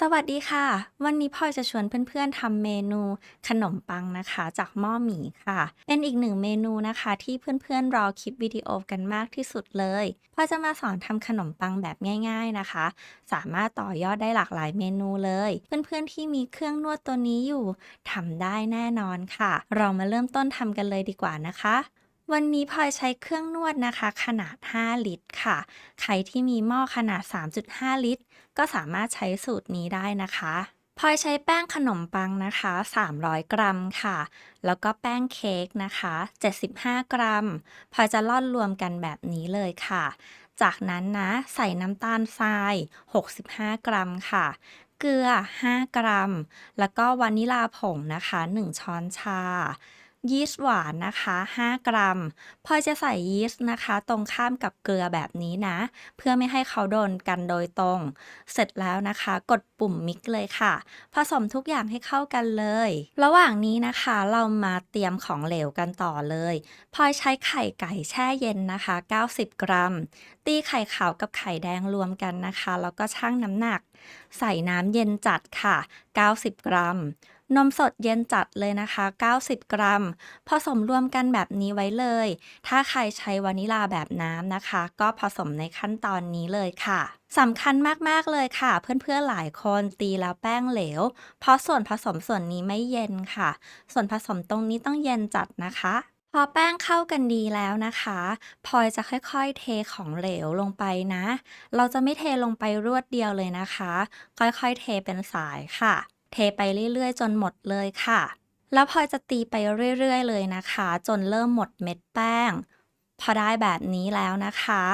สวัสดีค่ะ วันนี้พลอยจะชวนเพื่อนๆทำเมนูขนมปังนะคะ จากหม้อหมี่ค่ะ เป็นอีกหนึ่งเมนูนะคะ ที่เพื่อนๆรอคลิปวิดีโอกันมากที่สุดเลยพลอยจะมาสอนทำขนมปังแบบง่าย ๆนะคะ สามารถต่อยอดได้หลากหลายเมนูเลย เพื่อนๆที่มีเครื่องนวดตัวนี้อยู่ทำได้แน่นอนค่ะ เรามาเริ่มต้นทำกันเลยดีกว่านะคะ วันนี้พลอยใช้เครื่องนวดนะคะ ขนาด 5 ลิตรค่ะ ใครที่มีหม้อขนาด 3.5 ลิตร ก็สามารถใช้สูตรนี้ได้นะคะพลอยใช้แป้งขนมปังนะคะ 300 กรัมค่ะ แล้วก็แป้งเค้กนะคะ 75 กรัมพลอยจะร่อนรวมกันแบบนี้เลยค่ะ จากนั้นนะ ใส่น้ำตาลทราย 65 กรัมค่ะ เกลือ 5 กรัม แล้วก็วานิลาผงนะคะ 1 ช้อนชา ยีสต์หวานนะคะ 5 กรัมพลอยจะใส่ยีสต์นะคะ ตรงข้ามกับเกลือแบบนี้นะ เพื่อไม่ให้เขาโดนกันโดยตรง เสร็จแล้วนะคะ กดปุ่มมิกเลยค่ะ ผสมทุกอย่างให้เข้ากันเลย ระหว่างนี้นะคะเรามาเตรียมของเหลวกันต่อเลยพลอยใช้ไข่ไก่แช่เย็นนะคะ 90 กรัม ตีไข่ขาวกับไข่แดงรวมกันนะคะ แล้วก็ชั่งน้ำหนัก ใส่น้ำเย็นจัดค่ะ 90 กรัม นมสดเย็นจัดเลยนะคะ 90 กรัม ผสมรวมกันแบบนี้ไว้เลย ถ้าใครใช้วานิลาแบบน้ำนะคะ ก็ผสมในขั้นตอนนี้เลยค่ะสำคัญมาก ๆ เลยค่ะ เพื่อน ๆ หลายคนตีแล้วแป้งเหลว เพราะส่วนผสมส่วนนี้ไม่เย็นค่ะ ส่วนผสมตรงนี้ต้องเย็นจัดนะคะพอแป้งเข้ากันดีแล้วนะคะพลอยจะค่อยๆ เทของเหลวลงไปนะ เราจะไม่เทลงไปรวดเดียวเลยนะคะ ค่อยๆ เทเป็นสายค่ะ เทไปเรื่อยๆ จนหมดเลยค่ะ แล้วพลอยจะตีไปเรื่อยๆ เลยนะคะ จนเริ่มหมดเม็ดแป้ง พอได้แบบนี้แล้วนะคะ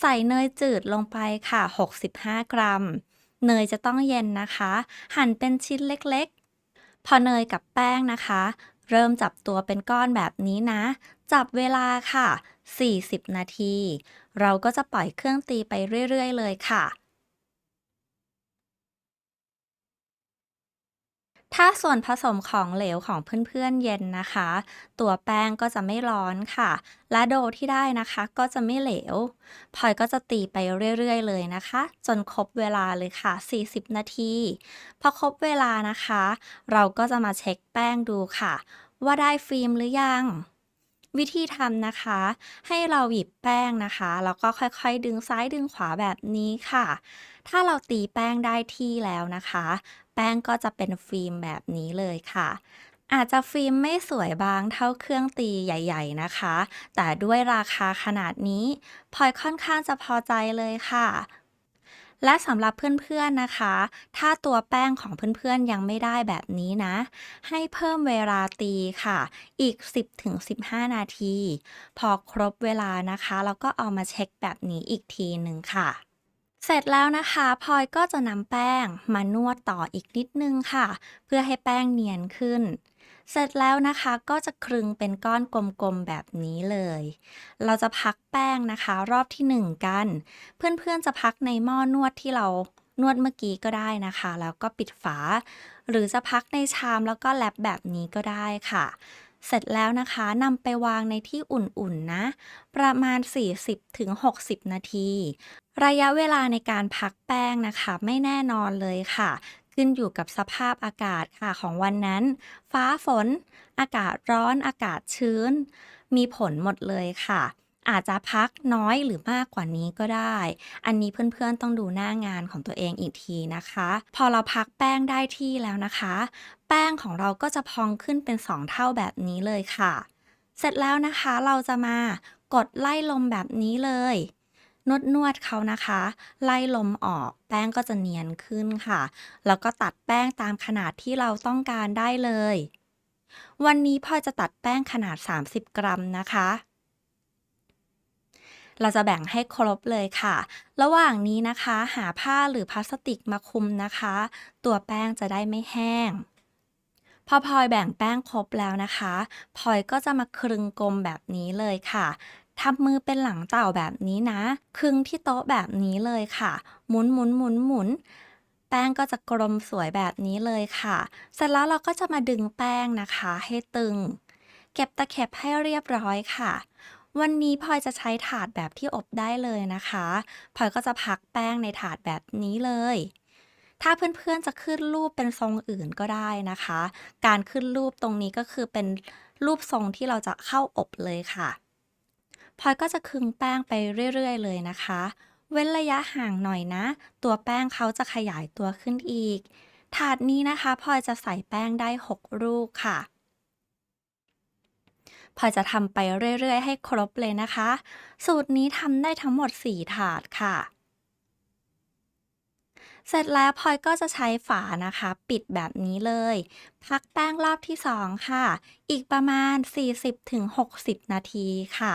ใส่เนยจืดลงไปค่ะ 65 กรัม เนยจะต้องเย็นนะคะ หั่นเป็นชิ้นเล็กๆ พอเนยกับแป้งนะคะ เริ่มจับตัวเป็นก้อนแบบนี้นะ จับเวลาค่ะ 40 นาที เราก็จะปล่อยเครื่องตีไปเรื่อยๆ เลยค่ะ ถ้าส่วนผสมของเหลวของเพื่อนๆเย็นนะคะ ตัวแป้งก็จะไม่ร้อนค่ะ และโดที่ได้นะคะก็จะไม่เหลวพลอยก็จะตีไปเรื่อยๆ เลยนะคะ จนครบเวลาเลยค่ะ 40 นาที พอครบเวลานะคะ เราก็จะมาเช็คแป้งดูค่ะ ว่าได้ฟิล์มหรือยัง วิธีทำนะคะ ให้เราหยิบแป้งนะคะ แล้วก็ค่อยๆ ดึงซ้ายดึงขวาแบบนี้ค่ะ ถ้าเราตีแป้งได้ที่แล้วนะคะ แป้งก็จะเป็นฟิล์มแบบนี้เลยค่ะอาจจะฟิล์มไม่สวยบางเท่าเครื่องตีใหญ่ ๆนะคะ แต่ด้วยราคาขนาดนี้พลอยค่อนข้างจะพอใจเลยค่ะ และสำหรับเพื่อนๆนะคะ ถ้าตัวแป้งของเพื่อนๆยังไม่ได้แบบนี้นะ ให้เพิ่มเวลาตีค่ะ อีก 10-15 นาที พอครบเวลานะคะเราก็เอามาเช็คแบบนี้อีกทีหนึ่งค่ะเสร็จแล้วนะคะพลอยก็จะนำแป้งมานวดต่ออีกนิดนึงค่ะ เพื่อให้แป้งเนียนขึ้น เสร็จแล้วนะคะก็จะคลึงเป็นก้อนกลมๆแบบนี้เลย เราจะพักแป้งนะคะ รอบที่หนึ่งกัน เพื่อนๆจะพักในหม้อนวดที่เรานวดเมื่อกี้ก็ได้นะคะ แล้วก็ปิดฝา หรือจะพักในชามแล้วก็แลบแบบนี้ก็ได้ค่ะ เสร็จแล้วนะคะนำไปวางในที่อุ่นๆนะ ประมาณ 40-60 นาที ระยะเวลาในการพักแป้งนะคะ ไม่แน่นอนเลยค่ะ ขึ้นอยู่กับสภาพอากาศค่ะของวันนั้น ฟ้าฝน อากาศร้อนอากาศชื้น มีผลหมดเลยค่ะ อาจจะพักน้อยหรือมากกว่านี้ก็ได้ อันนี้เพื่อนๆต้องดูหน้างานของตัวเองอีกทีนะคะ พอเราพักแป้งได้ที่แล้วนะคะ แป้งของเราก็จะพองขึ้นเป็น 2 เท่าแบบนี้เลยค่ะ เสร็จแล้วนะคะเราจะมากดไล่ลมแบบนี้เลย นวดนวดๆเขานะคะ ไล่ลมออกแป้งก็จะเนียนขึ้นค่ะ แล้วก็ตัดแป้งตามขนาดที่เราต้องการได้เลย วันนี้พลอยจะตัดแป้งขนาด 30 กรัมนะคะเราจะแบ่งให้ครบเลยค่ะ ระหว่างนี้นะคะ หาผ้าหรือพลาสติกมาคุมนะคะ ตัวแป้งจะได้ไม่แห้ง พอพลอยแบ่งแป้งครบแล้วนะคะพลอยก็จะมาคลึงกลมแบบนี้เลยค่ะ ทำมือเป็นหลังเต่าแบบนี้นะ คึงที่โต๊ะแบบนี้เลยค่ะ หมุนหมุนหมุนหมุนแป้งก็จะกลมสวยแบบนี้เลยค่ะ เสร็จแล้วเราก็จะมาดึงแป้งนะคะให้ตึง เก็บตะเข็บให้เรียบร้อยค่ะ วันนี้พลอยจะใช้ถาดแบบที่อบได้เลยนะคะพลอยก็จะพักแป้งในถาดแบบนี้เลย ถ้าเพื่อนๆจะขึ้นรูปเป็นทรงอื่นก็ได้นะคะ การขึ้นรูปตรงนี้ก็คือเป็นรูปทรงที่เราจะเข้าอบเลยค่ะ พลอยก็จะคึงแป้งไปเรื่อยๆ เลยนะคะ เว้นระยะห่างหน่อยนะ ตัวแป้งเขาจะขยายตัวขึ้นอีก ถาดนี้นะคะพลอยจะใส่แป้งได้ 6 ลูกค่ะพลอยจะทำไปเรื่อยๆ ให้ครบเลยนะคะ สูตรนี้ทำได้ทั้งหมด 4 ถาดค่ะ เสร็จแล้วพลอยก็จะใช้ฝานะคะ ปิดแบบนี้เลย พักแป้งรอบที่ 2 ค่ะ อีกประมาณ 40-60 นาทีค่ะ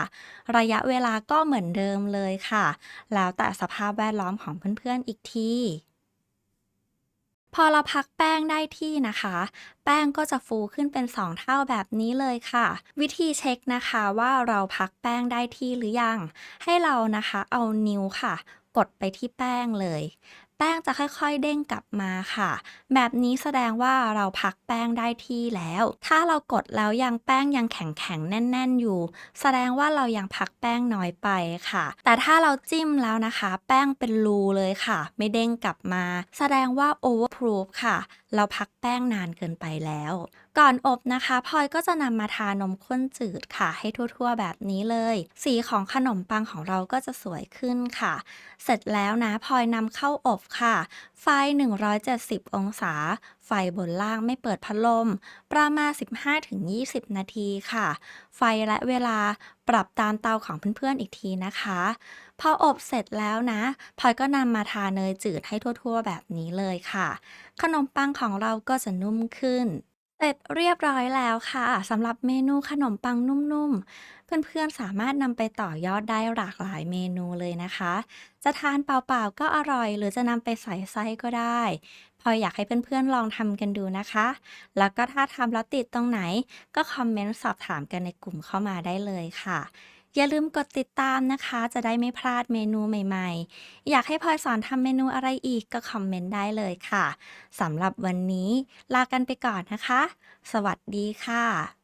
ระยะเวลาก็เหมือนเดิมเลยค่ะ แล้วแต่สภาพแวดล้อมของเพื่อนๆอีกทีพอเราพักแป้งได้ที่นะคะ แป้งก็จะฟูขึ้นเป็น 2 เท่าแบบนี้เลยค่ะ วิธีเช็คนะคะว่าเราพักแป้งได้ที่หรือยัง ให้เรานะคะเอานิ้วค่ะ กดไปที่แป้งเลย แป้งจะค่อยๆเด้งกลับมาค่ะ แบบนี้แสดงว่าเราพักแป้งได้ที่แล้ว ถ้าเรากดแล้วยังแป้งยังแข็งๆ แน่น ๆ อยู่ แสดงว่าเรายังพักแป้งน้อยไปค่ะ แต่ถ้าเราจิ้มแล้วนะคะ แป้งเป็นรูเลยค่ะ ไม่เด้งกลับมา แสดงว่า overproof ค่ะ เราพักแป้งนานเกินไปแล้ว ก่อนอบนะคะพลอยก็จะนำมาทานมข้นจืดค่ะ ให้ทั่วๆแบบนี้เลย สีของขนมปังของเราก็จะสวยขึ้นค่ะ เสร็จแล้วนะพลอยนำเข้าอบค่ะ ไฟ 170 องศา ไฟบนล่างไม่เปิดพัดลม ประมาณ 15-20 นาทีค่ะ ไฟและเวลาปรับตามเตาของเพื่อนๆอีกทีนะคะ พออบเสร็จแล้วนะพลอยก็นำมาทาเนยจืดให้ทั่วๆ แบบนี้เลยค่ะ ขนมปังของเราก็จะนุ่มขึ้น เสร็จเรียบร้อยแล้วค่ะสำหรับเมนูขนมปังนุ่มๆ เพื่อนๆ สามารถนำไปต่อยอดได้หลากหลายเมนูเลยนะคะ จะทานเปล่าๆ ก็อร่อย หรือจะนำไปใส่ไส้ก็ได้ พออยากให้เพื่อนๆ ลองทำกันดูนะคะ แล้วก็ถ้าทำแล้วติดตรงไหน ก็คอมเมนต์สอบถามกันในกลุ่มเข้ามาได้เลยค่ะ อย่าลืมกดติดตามนะคะ จะได้ไม่พลาดเมนูใหม่ๆ อยากให้พลอยสอนทำเมนูอะไรอีกก็คอมเมนต์ได้เลยค่ะสำหรับวันนี้ลากันไปก่อนนะคะ สวัสดีค่ะ